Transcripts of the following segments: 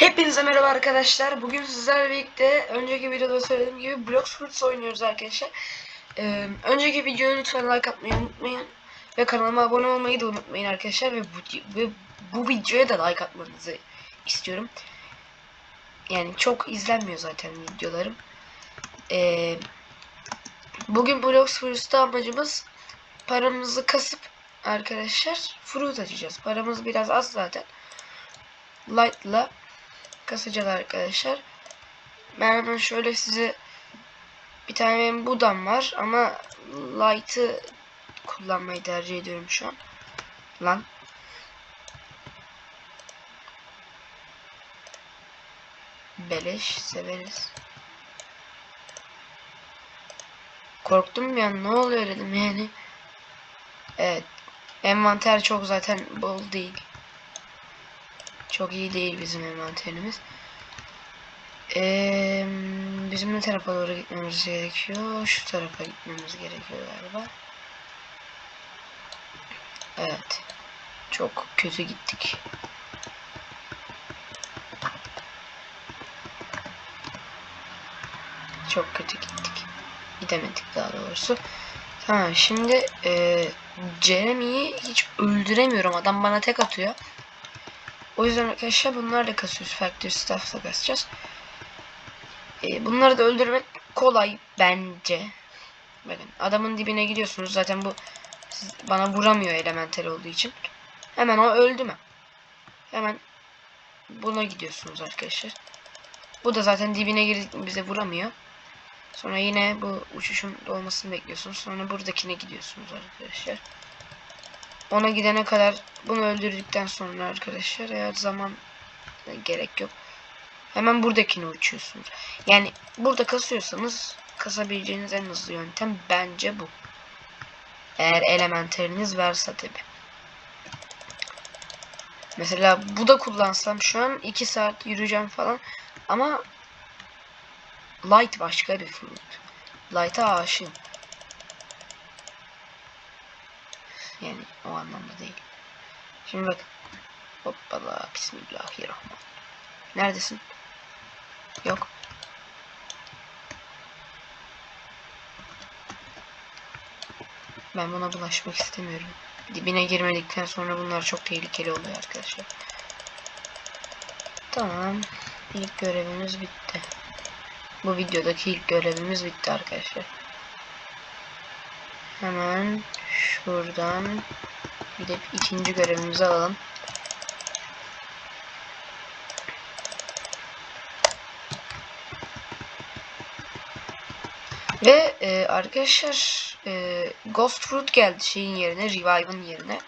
Hepinize merhaba arkadaşlar. Bugün sizlerle birlikte önceki videoda söylediğim gibi Blocks Fruits oynuyoruz arkadaşlar. Ee, önceki videoyu lütfen like atmayı unutmayın. Ve kanalıma abone olmayı da unutmayın arkadaşlar. Ve bu, ve bu videoya da like atmanızı istiyorum. Yani çok izlenmiyor zaten videolarım. Ee, bugün Blocks Fruits'ta amacımız paramızı kasıp arkadaşlar fruit açacağız. Paramız biraz az zaten. Light'la kasacağız arkadaşlar. Ben hemen şöyle size bir tane benim budam var ama light'ı kullanmayı tercih ediyorum şu an. Lan. Beleş severiz. Korktum an ne oluyor dedim yani. Evet. Envanter çok zaten bol değil. Çok iyi değil bizim envanterimiz. Ee, bizim ne tarafa doğru gitmemiz gerekiyor? Şu tarafa gitmemiz gerekiyor galiba. Evet. Çok kötü gittik. Çok kötü gittik. Gidemedik daha doğrusu. Tamam şimdi e, Jeremy'yi hiç öldüremiyorum. Adam bana tek atıyor. O yüzden arkadaşlar bunlarla kasıyoruz. Factory Staff'la kasacağız. Ee, bunları da öldürmek kolay bence. Bakın adamın dibine gidiyorsunuz. Zaten bu bana vuramıyor elemental olduğu için. Hemen o öldü mü? Hemen buna gidiyorsunuz arkadaşlar. Bu da zaten dibine girdik bize vuramıyor. Sonra yine bu uçuşun dolmasını bekliyorsunuz. Sonra buradakine gidiyorsunuz arkadaşlar. Ona gidene kadar bunu öldürdükten sonra arkadaşlar eğer zaman gerek yok. Hemen buradakine uçuyorsunuz. Yani burada kasıyorsanız kasabileceğiniz en hızlı yöntem bence bu. Eğer elementeriniz varsa tabi. Mesela bu da kullansam şu an 2 saat yürüyeceğim falan. Ama Light başka bir fruit. Light'a aşığım. Yani o anlamda değil. Şimdi bak. Hoppala. Bismillahirrahmanirrahim. Neredesin? Yok. Ben buna bulaşmak istemiyorum. Dibine girmedikten sonra bunlar çok tehlikeli oluyor arkadaşlar. Tamam. İlk görevimiz bitti. Bu videodaki ilk görevimiz bitti arkadaşlar. Hemen şuradan gidip ikinci görevimizi alalım. Ve e, arkadaşlar e, Ghost Fruit geldi şeyin yerine, Revive'ın yerine.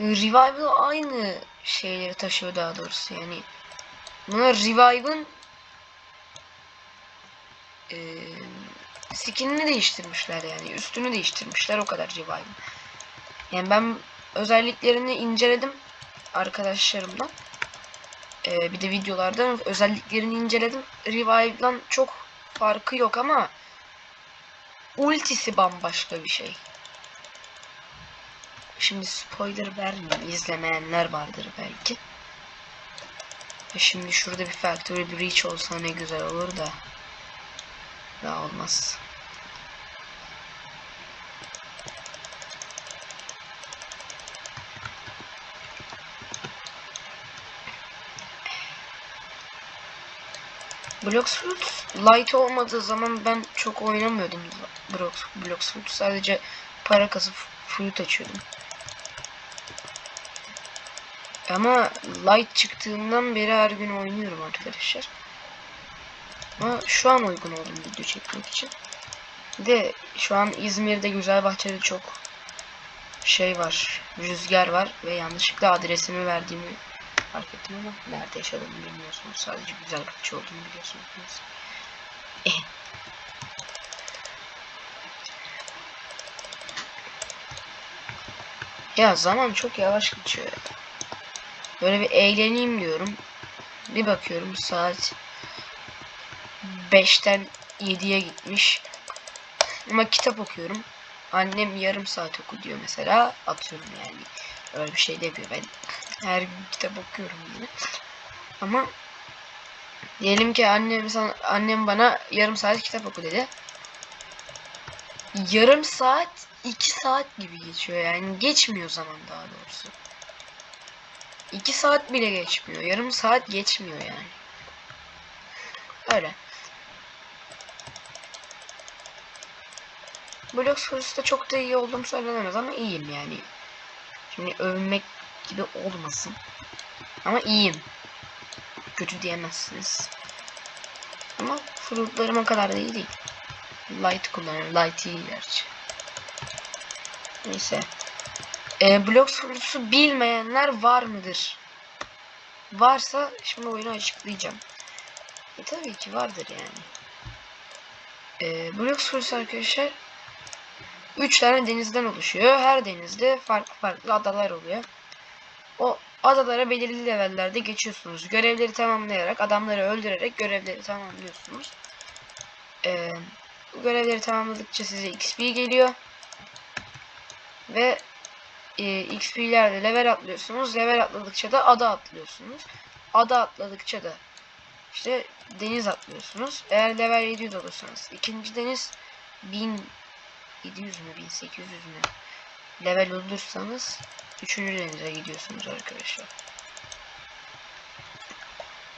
Revival aynı şeyleri taşıyor daha doğrusu yani. Buna Revive'ın e, skinini değiştirmişler yani. Üstünü değiştirmişler o kadar Revive'ın. Yani ben özelliklerini inceledim arkadaşlarımla. E, bir de videolarda özelliklerini inceledim. Revive'dan çok farkı yok ama ultisi bambaşka bir şey. Şimdi spoiler vermeyeyim. izlemeyenler vardır belki. E Şimdi şurada bir factory breach olsa ne güzel olur da. Daha olmaz. Blocks Fruit light olmadığı zaman ben çok oynamıyordum Blocks, Blocks Fruit. Sadece para kasıp fruit açıyordum. Ama light çıktığından beri her gün oynuyorum arkadaşlar. Ama şu an uygun oldum video çekmek için. De şu an İzmir'de Güzelbahçe'de çok şey var, rüzgar var ve yanlışlıkla adresimi verdiğimi fark ettim ama nerede yaşadığımı bilmiyorsunuz. Sadece Güzelbahçe olduğunu biliyorsunuz. Neyse. Eh. Ya zaman çok yavaş geçiyor. Böyle bir eğleneyim diyorum. Bir bakıyorum saat 5'ten 7'ye gitmiş. Ama kitap okuyorum. Annem yarım saat oku diyor mesela. Atıyorum yani. Öyle bir şey demiyor ben. Her gün kitap okuyorum yine. Ama diyelim ki annem sana, annem bana yarım saat kitap oku dedi. Yarım saat iki saat gibi geçiyor yani geçmiyor zaman daha doğrusu. İki saat bile geçmiyor. Yarım saat geçmiyor yani. Öyle. Blok sorusu çok da iyi olduğum söylenemez ama iyiyim yani. Şimdi övünmek gibi olmasın. Ama iyiyim. Kötü diyemezsiniz. Ama fruitlarım o kadar da iyi değil. Light kullanıyorum. Light iyi gerçi. Neyse. Ee, blok sorusu bilmeyenler var mıdır? Varsa şimdi oyunu açıklayacağım. E, tabii ki vardır yani. Ee, blok sorusu arkadaşlar 3 tane denizden oluşuyor. Her denizde farklı farklı adalar oluyor. O adalara belirli levellerde geçiyorsunuz. Görevleri tamamlayarak, adamları öldürerek görevleri tamamlıyorsunuz. Ee, bu görevleri tamamladıkça size XP geliyor. Ve e, XP'lerde level atlıyorsunuz. Level atladıkça da ada atlıyorsunuz. Ada atladıkça da işte deniz atlıyorsunuz. Eğer level 700 olursanız ikinci deniz 1000 700 mü 1800 mü level olursanız 3. denize gidiyorsunuz arkadaşlar.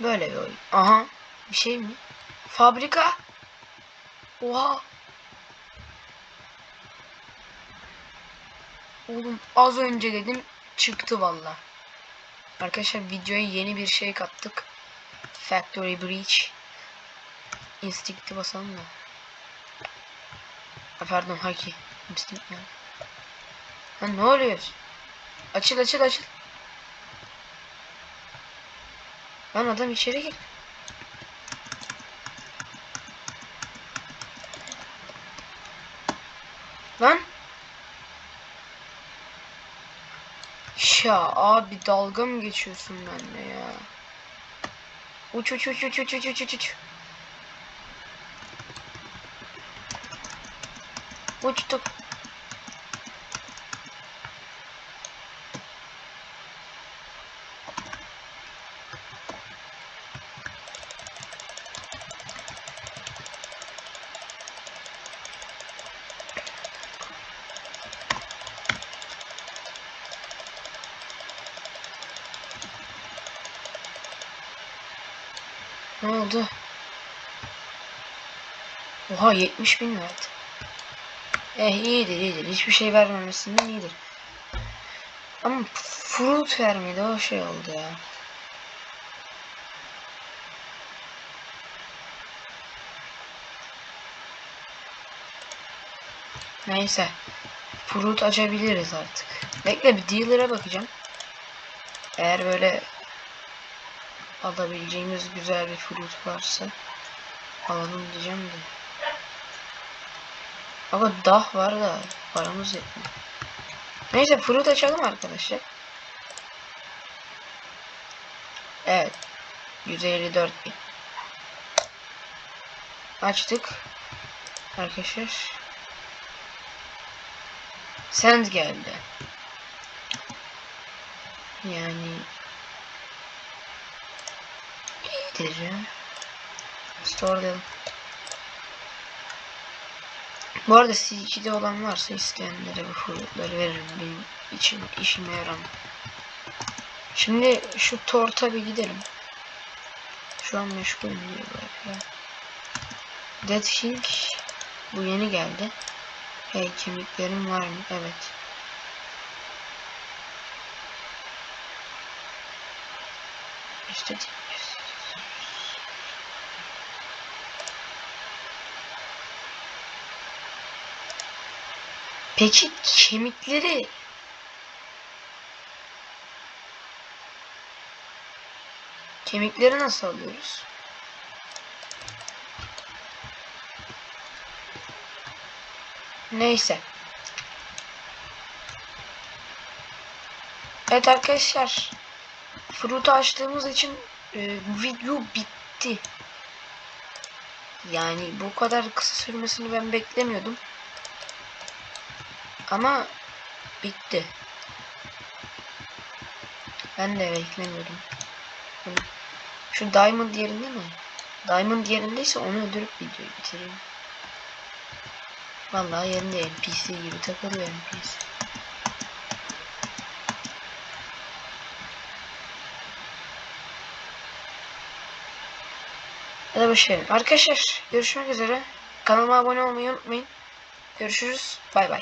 Böyle bir oyun. Aha bir şey mi? Fabrika. Oha. Oğlum az önce dedim çıktı valla. Arkadaşlar videoya yeni bir şey kattık. Factory Breach. Instinct'i basalım da. Ha, pardon haki. Ya. Ha ne oluyor? Açıl açıl açıl. Lan adam içeri gir. Lan. Ya abi dalga mı geçiyorsun benimle ya? Uç uç uç uç uç uç uç uç Uçtuk. Ne oldu? Oha 70 bin verdi. Eh iyidir iyidir. Hiçbir şey vermemesinden iyidir. Ama fruit vermedi o şey oldu ya. Neyse. Fruit açabiliriz artık. Bekle bir dealer'a bakacağım. Eğer böyle alabileceğimiz güzel bir fruit varsa alalım diyeceğim de. Ama dah var da paramız yetmiyor. Neyse fruit açalım arkadaşlar. Evet. 154 bin. Açtık. Arkadaşlar. Send geldi. Yani iyidir ya. Store'layalım. Bu arada C2'de olan varsa isteyenlere bu fruitları veririm. Benim için işime yarar. Şimdi şu torta bir gidelim. Şu an meşgulüm diyorlar ya. Dead King bu yeni geldi. Hey kemiklerim var mı? Evet. İşte Peki kemikleri Kemikleri nasıl alıyoruz? Neyse. Evet arkadaşlar. Fruit'u açtığımız için e, video bitti. Yani bu kadar kısa sürmesini ben beklemiyordum. Ama bitti. Ben de beklemiyordum. Şu Diamond yerinde mi? Diamond yerindeyse onu öldürüp videoyu bitireyim. Vallahi yerinde NPC gibi takılıyor NPC. Boş verin. Arkadaşlar görüşmek üzere. Kanalıma abone olmayı unutmayın. Görüşürüz. Bay bay.